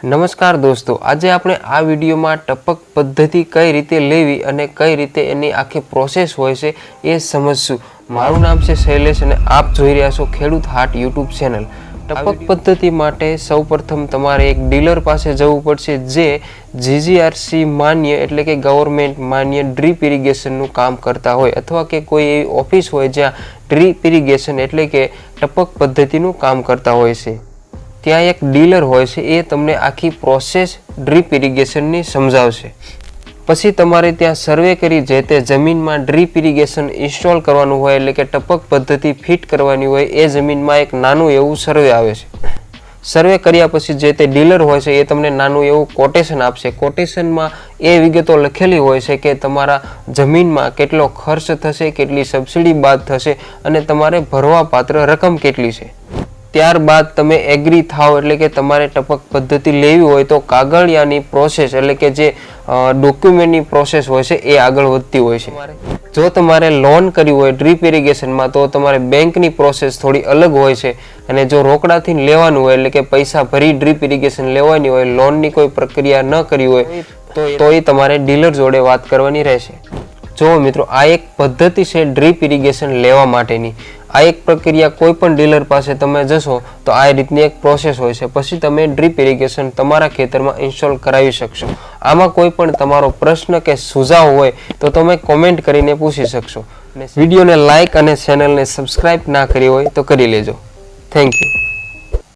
નમસ્કાર દોસ્તો આજે આપણે આ વિડીયોમાં ટપક પદ્ધતિ કઈ રીતે લેવી અને કઈ રીતે એની આખી પ્રોસેસ હોય છે એ સમજશું. મારું નામ છે શૈલેષ અને આપ જોઈ રહ્યા છો ખેડૂત હાટ યુટ્યુબ ચેનલ. ટપક પદ્ધતિ માટે સૌપ્રથમ તમારે એક ડીલર પાસે જવું પડશે જે જીજીઆરસી માન્ય એટલે કે ગવર્મેન્ટ માન્ય ડ્રીપ ઇરિગેશનનું કામ કરતા હોય અથવા કે કોઈ એવી ઓફિસ હોય જ્યાં ડ્રીપ ઇરિગેશન એટલે કે ટપક પદ્ધતિનું કામ કરતા હોય છે. ત્યાં એક ડીલર હોય છે, એ તમને આખી પ્રોસેસ ડ્રીપ ઇરિગેશનની સમજાવશે. પછી તમારે ત્યાં સર્વે કરી જે તે જમીનમાં ડ્રીપ ઇરિગેશન ઇન્સ્ટોલ કરવાનું હોય, એટલે કે ટપક પદ્ધતિ ફિટ કરવાની હોય, એ જમીનમાં એક નાનું એવું સર્વે આવે છે. સર્વે કર્યા પછી જે તે ડીલર હોય છે, એ તમને નાનું એવું કોટેશન આપશે. કોટેશનમાં એ વિગતો લખેલી હોય છે કે તમારા જમીનમાં કેટલો ખર્ચ થશે, કેટલી સબસિડી બાદ થશે અને તમારે ભરવા પાત્ર રકમ કેટલી છે. ત્યારબાદ તમે એગ્રી થાવ એટલે કે તમારે ટપક પદ્ધતિ લેવી હોય તો કાગળિયાની પ્રોસેસ એટલે કે જે ડોક્યુમેન્ટની પ્રોસેસ હોય છે એ આગળ વધતી હોય છે. જો તમારે લોન કરવી હોય ડ્રીપ ઇરિગેશનમાં તો તમારે બેંકની પ્રોસેસ થોડી અલગ હોય છે. અને જો રોકડાથી લેવાનું હોય એટલે કે પૈસા ભરી ડ્રીપ ઇરિગેશન લેવાની હોય લોનની કોઈ પ્રક્રિયા ન કરી હોય તો એ તમારે ડીલર જોડે વાત કરવાની રહેશે. જો મિત્રો આ એક પદ્ધતિ છે ડ્રીપ ઇરિગેશન લેવા માટેની. આ એક પ્રક્રિયા કોઈ પણ ડીલર પાસે તમે જશો તો આ રીતની એક પ્રોસેસ હોય છે. પછી તમે ડ્રીપ ઇરિગેશન તમારા ખેતરમાં ઇન્સ્ટોલ કરાવી શકશો. આમાં કોઈ પણ તમારો પ્રશ્ન કે સુઝાવ હોય તો તમે કોમેન્ટ કરીને પૂછી શકશો. વિડીયોને લાઇક અને ચેનલને સબસ્ક્રાઇબ ના કરી હોય તો કરી લેજો. Thank you